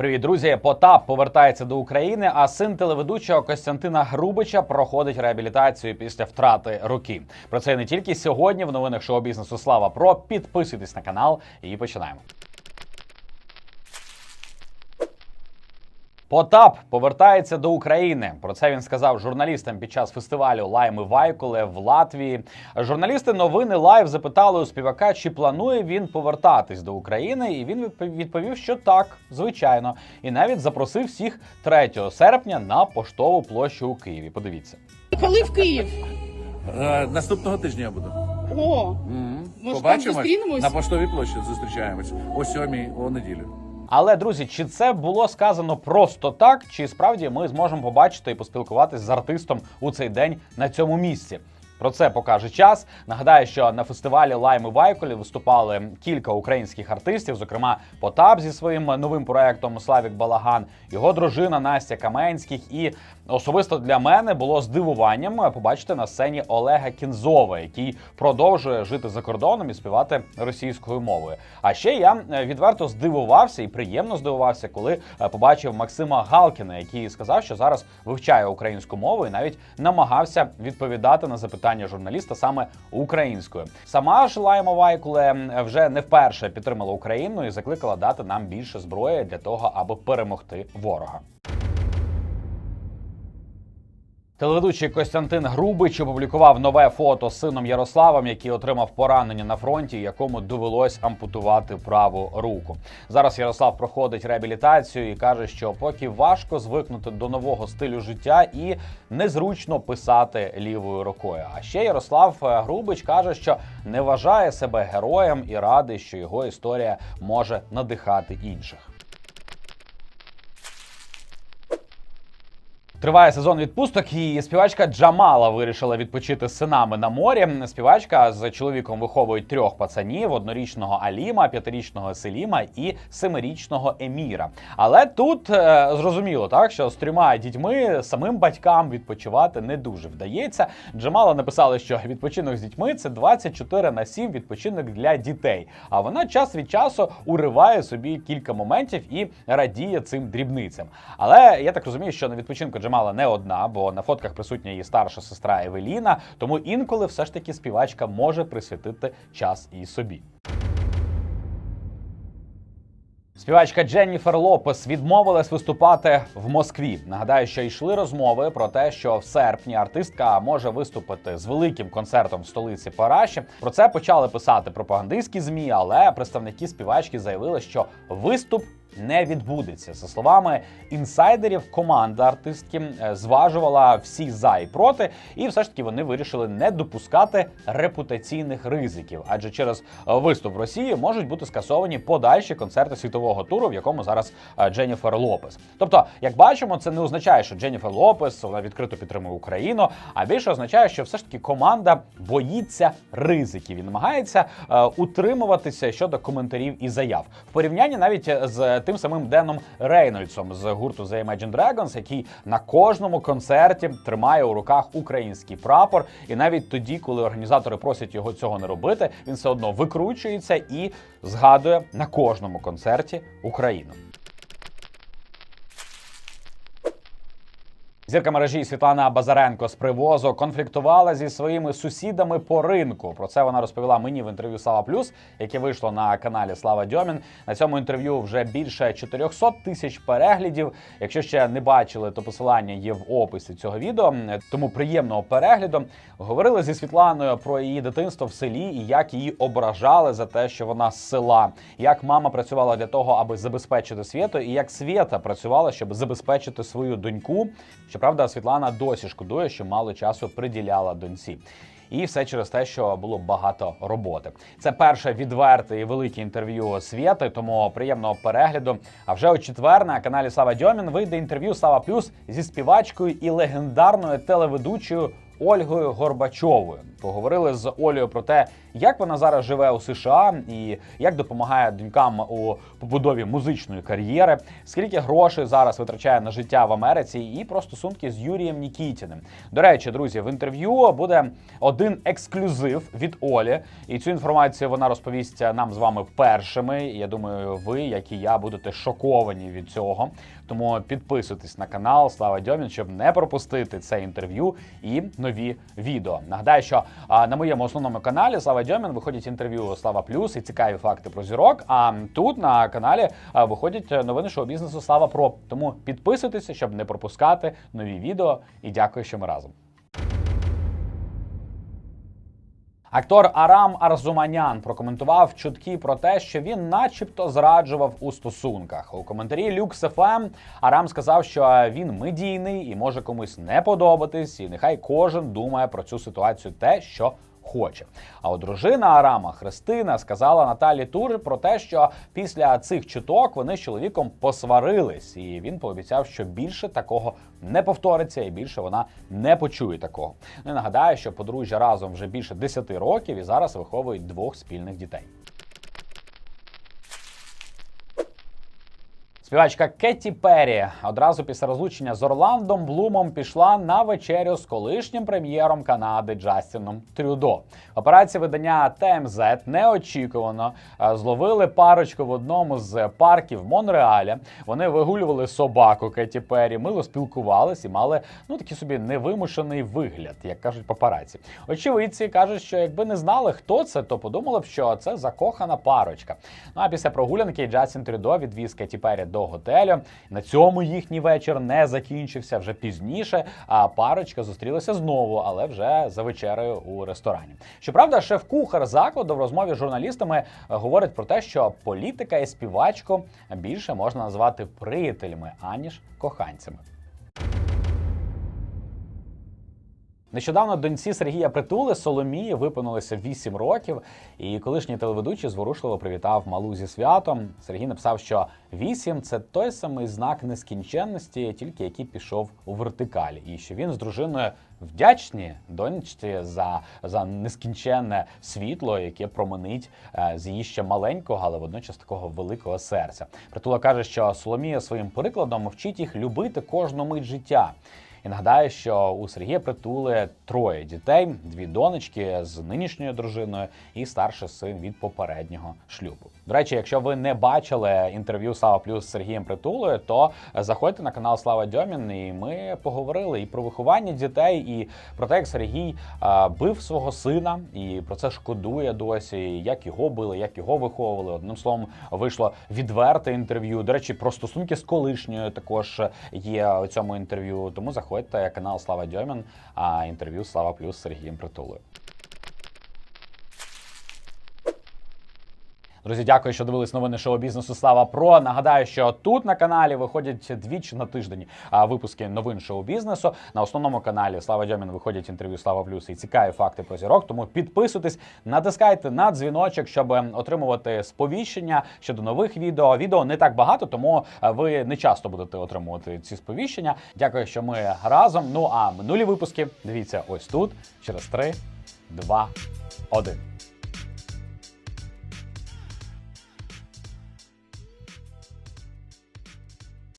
Привіт, друзі! Потап повертається до України. А син телеведучого Костянтина Грубича проходить реабілітацію після втрати руки. Про це не тільки сьогодні в новинах шоу бізнесу Слава Про. Підписуйтесь на канал і починаємо. Потап повертається до України. Про це він сказав журналістам під час фестивалю Лайми Вайкуле в Латвії. Журналісти новини Лайв запитали у співака, чи планує він повертатись до України, і він відпов- відповів, що так, звичайно, і навіть запросив всіх 3 серпня на поштову площу у Києві. Подивіться. Коли в Київ? Е, Наступного тижня я буду. О. Може, Побачимось там зустрінемось? на поштовій площі. Зустрічаємось о сьомій у неділю. Але друзі, чи це було сказано просто так, чи справді ми зможемо побачити і поспілкуватись з артистом у цей день на цьому місці? Про це покаже час. Нагадаю, що на фестивалі Лайми Вайколі виступали кілька українських артистів, зокрема Потап зі своїм новим проектом Славік Балаган, його дружина Настя Каменських. І особисто для мене було здивуванням побачити на сцені Олега Кінзова, який продовжує жити за кордоном і співати російською мовою. А ще я е, відверто здивувався і приємно здивувався, коли е, побачив Максима Галкіна, який сказав, що зараз вивчає українську мову і навіть намагався відповідати на запитання журналіста саме українською. Сама ж Лайма Вайкуле вже не вперше підтримала Україну і закликала дати нам більше зброї для того, аби перемогти ворога. Телеведучий Костянтин Грубич опублікував нове фото з сином Ярославом, який отримав поранення на фронті, якому довелось ампутувати праву руку. Зараз Ярослав проходить реабілітацію і каже, що поки важко звикнути до нового стилю життя і незручно писати лівою рукою. А ще Ярослав е, Грубич каже, що не вважає себе героєм і радий, що його історія може надихати інших. Триває сезон відпусток, і співачка Джамала вирішила відпочити з синами на морі. Співачка з чоловіком виховують трьох пацанів: однорічного Аліма, п'ятирічного Селіма і семирічного Еміра. Але тут е, зрозуміло, так що з трьома дітьми самим батькам відпочивати не дуже вдається. Джамала написала, що відпочинок з дітьми це 24 на 7 відпочинок для дітей. А вона час від часу уриває собі кілька моментів і радіє цим дрібницям. Але я так розумію, що на відпочинку Джамала не одна, бо на фотках присутня її старша сестра Евеліна. Тому інколи все ж таки співачка може присвятити час і собі. Співачка Дженніфер Лопес відмовилась виступати в Москві. Нагадаю, що йшли розмови про те, що в серпні артистка може виступити з великим концертом в столиці Параші. Про це почали писати пропагандистські змі, але представники співачки заявили, що виступ. Не відбудеться за словами інсайдерів. Команда артистки е, зважувала всі за і проти, і все ж таки вони вирішили не допускати репутаційних ризиків, адже через виступ в Росії можуть бути скасовані подальші концерти світового туру, в якому зараз е, Дженніфер Лопес. Тобто, як бачимо, це не означає, що Дженніфер Лопес вона відкрито підтримує Україну, а більше означає, що все ж таки команда боїться ризиків і намагається е, утримуватися щодо коментарів і заяв в порівнянні навіть з тим самим Деном Рейнольдсом з гурту The Imagine Dragons, який на кожному концерті тримає у руках український прапор. І навіть тоді, коли організатори просять його цього не робити, він все одно викручується і згадує на кожному концерті Україну. Зірка мережі Світлана Базаренко з привозу конфліктувала зі своїми сусідами по ринку. Про це вона розповіла мені в інтерв'ю Слава Плюс, яке вийшло на каналі Слава Дьомін. На цьому інтерв'ю вже більше 400 тисяч переглядів. Якщо ще не бачили, то посилання є в описі цього відео. Тому приємного перегляду. Говорили зі Світланою про її дитинство в селі і як її ображали за те, що вона з села, як мама працювала для того, аби забезпечити світу, і як Свята працювала, щоб забезпечити свою доньку. Щоправда, Світлана досі шкодує, що мало часу приділяла доньці. І все через те, що було багато роботи. Це перше відверте і велике інтерв'ю Свєти, тому приємного перегляду. А вже у четвер на каналі Слава Дьомін вийде інтерв'ю Слава Плюс зі співачкою і легендарною телеведучою Ольгою Горбачовою. Поговорили з Олею про те, як вона зараз живе у США і як допомагає донькам у побудові музичної кар'єри, скільки грошей зараз витрачає на життя в Америці, і про стосунки з Юрієм Нікітіним. До речі, друзі, в інтерв'ю буде один ексклюзив від Олі, і цю інформацію вона розповість нам з вами першими. Я думаю, ви, як і я, будете шоковані від цього. Тому підписуйтесь на канал Слава Дьомін, щоб не пропустити це інтерв'ю і нові відео. Нагадаю, що на моєму основному каналі Слава Дьомін виходять інтерв'ю Слава Плюс і цікаві факти про зірок. А тут на каналі виходять новини шоу-бізнесу Слава Про. Тому підписуйтеся, щоб не пропускати нові відео. І дякую, що ми разом. Актор Арам Арзуманян прокоментував чутки про те, що він, начебто, зраджував у стосунках. У коментарі Люкс ФМ Арам сказав, що він медійний і може комусь не подобатись, і нехай кожен думає про цю ситуацію те, що хоче. А от дружина Арама Христина сказала Наталі Тур про те, що після цих чуток вони з чоловіком посварились, і він пообіцяв, що більше такого не повториться, і більше вона не почує такого. Ну і нагадаю, що подружжя разом вже більше 10 років і зараз виховують двох спільних дітей. Співачка Кетті Перрі одразу після розлучення з Орландом Блумом пішла на вечерю з колишнім прем'єром Канади Джастіном Трюдо. Операція видання ТМЗ неочікувано е, зловили парочку в одному з парків Монреаля. Вони вигулювали собаку Кетті Перрі, мило спілкувались і мали ну такий собі невимушений вигляд, як кажуть папараці. Очевидці кажуть, що якби не знали, хто це, то подумали б, що це закохана парочка. Ну а після прогулянки Джастін Трюдо відвіз Кетті Перрі до готелю. На цьому їхній вечір не закінчився вже пізніше. А парочка зустрілася знову, але вже за вечерею у ресторані. Щоправда, шеф-кухар закладу в розмові з журналістами е, говорить про те, що політика і співачку більше можна назвати приятелями аніж коханцями. Нещодавно доньці Сергія Притули Соломії виповнилося 8 років, і колишній телеведучий зворушливо привітав малу зі святом. Сергій написав, що 8 – це той самий знак нескінченності, тільки який пішов у вертикалі, і що він з дружиною вдячні донечці за, за нескінченне світло, яке променить е, з її ще маленького, але водночас такого великого серця. Притула каже, що Соломія своїм прикладом вчить їх любити кожну мить життя. І нагадаю, що у Сергія Притули троє дітей: дві донечки з нинішньою дружиною і старший син від попереднього шлюбу. До речі, якщо ви не бачили інтерв'ю Слава Плюс з Сергієм Притулою, то заходьте на канал Слава Дьомін, і ми поговорили і про виховання дітей, і про те, як Сергій бив свого сина, і про це шкодує досі, як його били, як його виховували. Одним словом, вийшло відверте інтерв'ю. До речі, про стосунки з колишньою також є у цьому інтерв'ю. Тому заходьте канал Слава Дьомін, а інтерв'ю Слава Плюс з Сергієм Притулою. Друзі, дякую, що дивились новини шоу бізнесу Слава Про. Нагадаю, що тут на каналі виходять двічі на тиждень випуски новин шоу бізнесу. На основному каналі Слава Дьомін виходять інтерв'ю Слава Плюс і цікаві факти про зірок. Тому підписуйтесь, натискайте на дзвіночок, щоб отримувати сповіщення щодо нових відео. Відео не так багато, тому ви не часто будете отримувати ці сповіщення. Дякую, що ми разом. Ну а минулі випуски дивіться ось тут через 3, 2, 1.